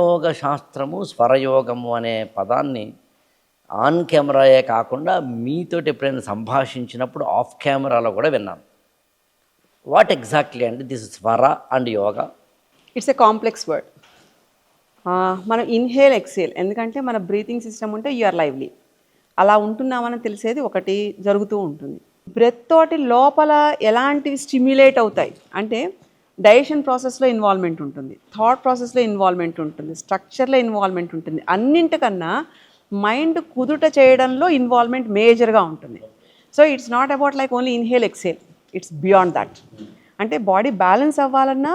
యోగ శాస్త్రము స్వరయోగము అనే పదాన్ని ఆన్ కెమెరాయే కాకుండా మీతోటి ఎప్పుడైనా సంభాషించినప్పుడు ఆఫ్ కెమెరాలో కూడా విన్నాను. వాట్ ఎగ్జాక్ట్లీ అంటే this swara and yoga. It's a complex word మనం ఇన్హేల్ ఎక్సేల్ ఎందుకంటే మన బ్రీతింగ్ సిస్టమ్ ఉంటే యూఆర్ లైవ్లీ అలా ఉంటున్నామని తెలిసేది ఒకటి జరుగుతూ ఉంటుంది. బ్రెత్ తోటి లోపల ఎలాంటివి స్టిమ్యులేట్ అవుతాయి? అంటే డైజెషన్ ప్రాసెస్లో ఇన్వాల్వ్మెంట్ ఉంటుంది. థాట్ ప్రాసెస్లో ఇన్వాల్వ్మెంట్ ఉంటుంది. స్ట్రక్చర్లో ఇన్వాల్వ్మెంట్ ఉంటుంది. అన్నింటికన్నా మైండ్ కుదుట చేయడంలో ఇన్వాల్వ్మెంట్ మేజర్గా ఉంటుంది. So it's not about like only inhale exhale. It's beyond that. అంటే బాడీ బ్యాలెన్స్ అవ్వాలన్నా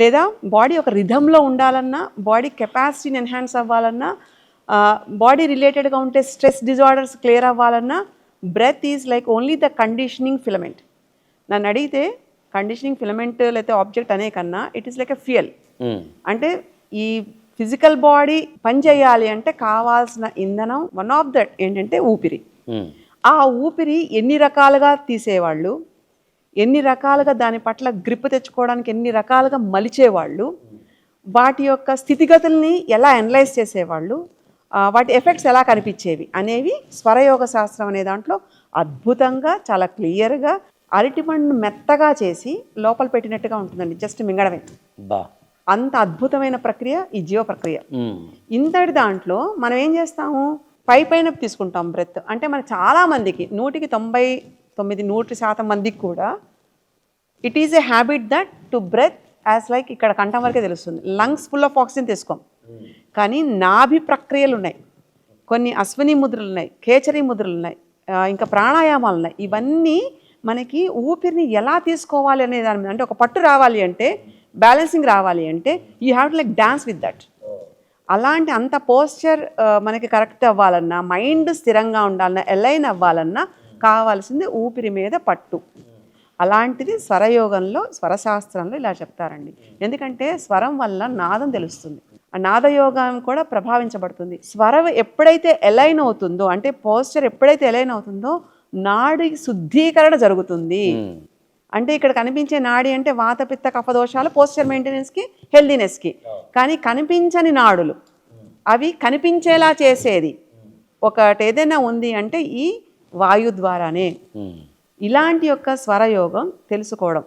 లేదా బాడీ ఒక రిధంలో ఉండాలన్నా బాడీ కెపాసిటీని ఎన్హాన్స్ అవ్వాలన్నా బాడీ రిలేటెడ్గా ఉంటే స్ట్రెస్ డిజార్డర్స్ క్లియర్ అవ్వాలన్నా breath is like only the conditioning filament. నన్ను అడిగితే కండిషనింగ్ ఫిలమెంట్ లేకపోతే ఆబ్జెక్ట్ అనే కన్నా it is like a fuel అంటే ఈ ఫిజికల్ బాడీ పని చేయాలి అంటే కావాల్సిన ఇంధనం వన్ ఆఫ్ దట్ ఏంటంటే ఊపిరి. ఆ ఊపిరి ఎన్ని రకాలుగా తీసేవాళ్ళు? ఎన్ని రకాలుగా దాని పట్ల గ్రిప్ తెచ్చుకోవడానికి ఎన్ని రకాలుగా మలిచేవాళ్ళు? వాటి యొక్క స్థితిగతుల్ని ఎలా అనలైజ్ చేసేవాళ్ళు? వాటి ఎఫెక్ట్స్ ఎలా కనిపించేవి అనేవి స్వరయోగ శాస్త్రం అనే దాంట్లో అద్భుతంగా చాలా క్లియర్గా అరటిపండు మెత్తగా చేసి లోపల పెట్టినట్టుగా ఉంటుందండి జస్ట్ మింగడమే. బా. అంత అద్భుతమైన ప్రక్రియ ఈ జీవ ప్రక్రియ. ఇంతటి దాంట్లో మనం ఏం చేస్తాము? పై పైన తీసుకుంటాం బ్రెత్. అంటే మన చాలా మందికి నూటికి తొంభై తొమ్మిది నూటి శాతం మందికి కూడా it is a habit that to breath as like ఇక్కడ కంఠం వరకే తెలుస్తుంది. లంగ్స్ ఫుల్ ఆఫ్ ఆక్సిజన్ తీసుకోం. కానీ నాభి ప్రక్రియలు ఉన్నాయి కొన్ని అశ్విని ముద్రలు ఉన్నాయి కేచరి ముద్రలు ఉన్నాయి ఇంకా ప్రాణాయామాలు ఉన్నాయి ఇవన్నీ మనకి ఊపిరిని ఎలా తీసుకోవాలి అనే దాని మీద అంటే ఒక పట్టు రావాలి అంటే బ్యాలెన్సింగ్ రావాలి అంటే you have to like dance with that అలాంటి అంత పోస్చర్ uh, మనకి కరెక్ట్ అవ్వాలన్నా మైండ్ స్థిరంగా ఉండాలన్నా ఎలైన్ అవ్వాలన్నా కావాల్సింది ఊపిరి మీద పట్టు. అలాంటిది స్వరయోగంలో స్వరశాస్త్రంలో ఇలా చెప్తారండి. ఎందుకంటే స్వరం వల్ల నాదం తెలుస్తుంది. ఆ నాదయోగం కూడా ప్రభావించబడుతుంది. స్వరం ఎప్పుడైతే ఎలైన్ అవుతుందో అంటే పోస్చర్ ఎప్పుడైతే ఎలైన్ అవుతుందో నాడి శుద్ధీకరణ జరుగుతుంది. అంటే ఇక్కడ కనిపించే నాడి అంటే వాత పిత్త కఫ దోషాలు పోస్చర్ మెయింటెనెన్స్కి హెల్దీనెస్కి కానీ కనిపించని నాడులు అవి కనిపించేలా చేసేది. ఒకటి ఏదైనా ఉంది అంటే ఈ వాయు ద్వారానే. ఇలాంటి యొక్క స్వరయోగం తెలుసుకోవడం.